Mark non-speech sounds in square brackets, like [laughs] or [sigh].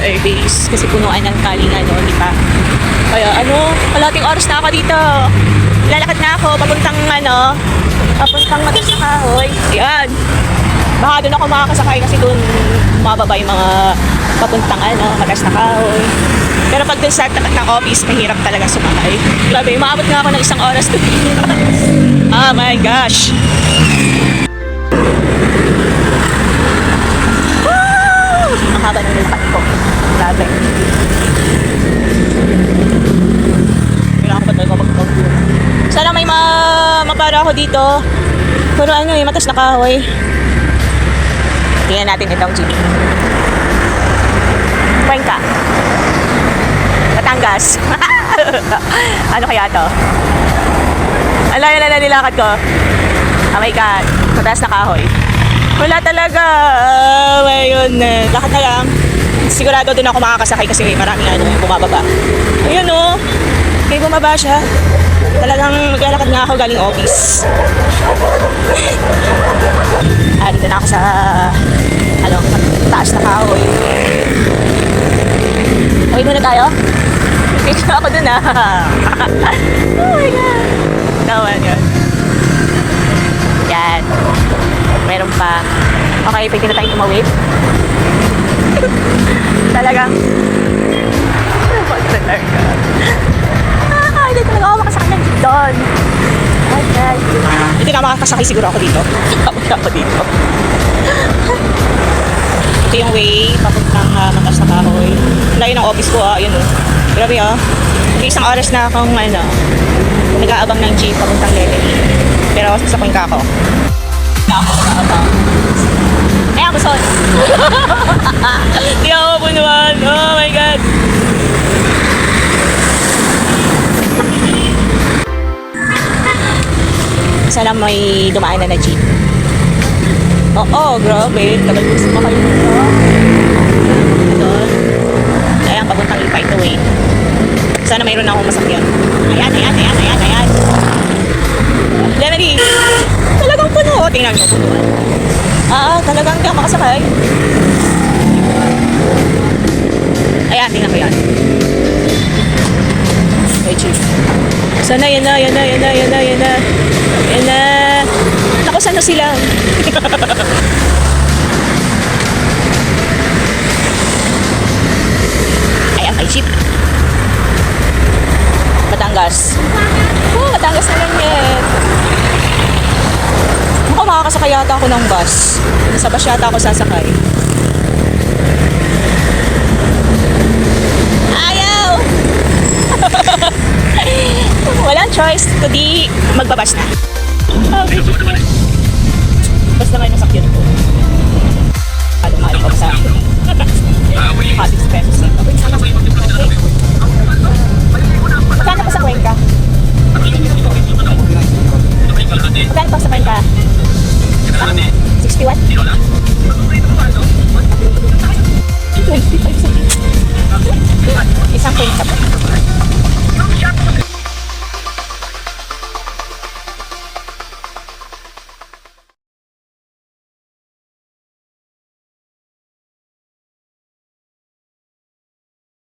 airbase kasi punuan ng kalingan no, di ba? Kaya ano, kalating oras na ako dito. Lalakad na ako papuntang ano, papuntang Matas na Kahoy. Yan. Baka doon ako makakasakay kasi doon mababa yung mga papuntang ano, Matas. Pero pag doon sa tapat ng office, mahirap talaga sumakay. Grabe, maabot nga ako ng isang oras doon. oh [laughs] my gosh. Woo! Ang haba ng lupat ko. Grabe. Kailangan ko ba talaga mag Sana may ma mapara ako dito. Pero ano eh, matas na kahoy. Tingnan natin itong jeep. Cuenca. Batangas. [laughs] ano kaya to? Ang layo na nilakad ko. Oh my God. Mataas na kahoy. Wala talaga. Uh, ayun, eh, lakad na lang. Sigurado doon ako makakasakay kasi maraming ano yung bumababa. Ayun oh. May bumaba siya. Talagang maglalakad nga ako galing office. ah, na ako sa ano, taas na kahoy. Okay muna tayo? Picture [laughs] ako dun ah. [laughs] oh my God. Naman yun. Yan. Meron pa. Okay, pwede na tayong tumawid. [laughs] Talagang. Makakasakay siguro ako dito. Kapag ako dito. Ito yung way, papuntang uh, Matas na Kahoy. Layo ng office ko, ah, yun oh. Grabe ah. May isang oras na akong ano, nag-aabang ng jeep papuntang Leleny. Pero sa Cuenca ako. Ako nag-aabang. Ay, [laughs] ako son. Di ako punuan. Oh my God. Sana may dumaan na na jeep. Oo, grabe. Tagal ko sumakay dito. Ito. Ayan, papuntang Ipa ito eh. Sana mayroon akong masakyan. Ayan, ayan, ayan, ayan, ayan. Lemony, talagang puno. Tingnan mo, punuan. Ah, talagang hindi ako makasakay. Ayan, tingnan ko yan. Okay, chief. Sana, yan na, yan na, yan na, yan na, yan na. Yan na. Naku, sana sila? [laughs] Ayan, may jeep. Batangas. Oh, Batangas na lang yan. Mukhang makakasakay yata ako ng bus. Sa bus yata ako sasakay. Ayaw! [laughs] Walang choice, kundi magbabas na. Basta may nasakyan ko. Ano mahal ko sa Hot pesos na. Magkano pa sa Cuenca? Magkano pa sa Cuenca? Ah, 61? 25 sa Isang Cuenca pa.